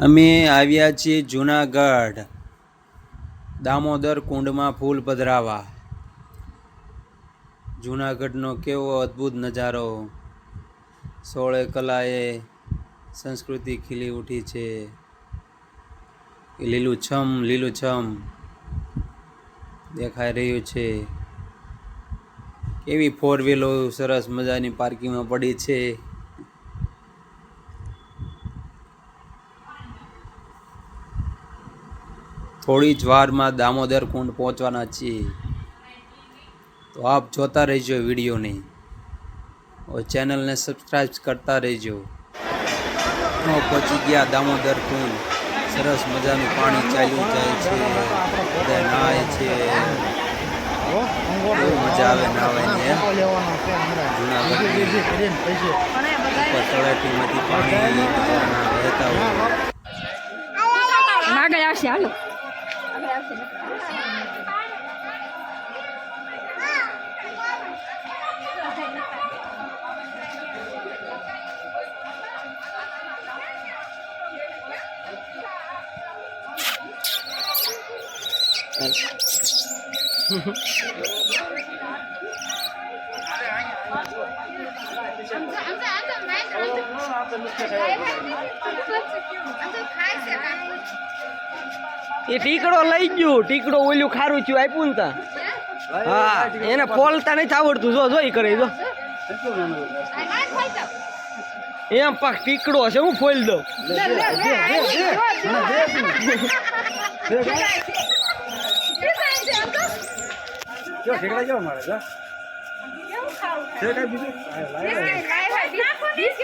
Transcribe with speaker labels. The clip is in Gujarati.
Speaker 1: અમે આવ્યા છીએ જુનાગઢ, દામોદર કુંડમાં ફૂલ પધરાવા. જુનાગઢનો કેવો અદ્ભુત નજારો. સોળે કલાએ સંસ્કૃતિ ખીલી ઉઠી છે. લીલુંછમ લીલુંછમ દેખાઈ રહ્યું છે. કેવી ફોર વ્હીલો સરસ મજાની પાર્કિંગમાં પડી છે. થોડી જ વારમાં દામોદર કુંડ પહોંચવાના છીએ. તો આપ જોતા રહેજો વિડીયોને. ચેનલને સબસ્ક્રાઈબ કરતા રહેજો. પહોંચી ગયા દામોદર કુંડ. સરસ મજાનું પાણી ચાલ્યું જાય છે. બધા નાય છે. બહુ મજા આવે નાવાની જુનાગઢ પાણી વહેતા હોય.
Speaker 2: આગળ આવશે, હાલો.
Speaker 3: आमचं आमचं आमचं आमचं आमचं आमचं आमचं એ ટીકડો લઈ ગયું. ટીકડો ઓલું ખારું થયું આપ્યું ને તા. હા એને ફોલતા નથી આવડતું. જો જો ઈ કરે જો. એમ પાક ટીકડો છે હું ફોલ દઉં.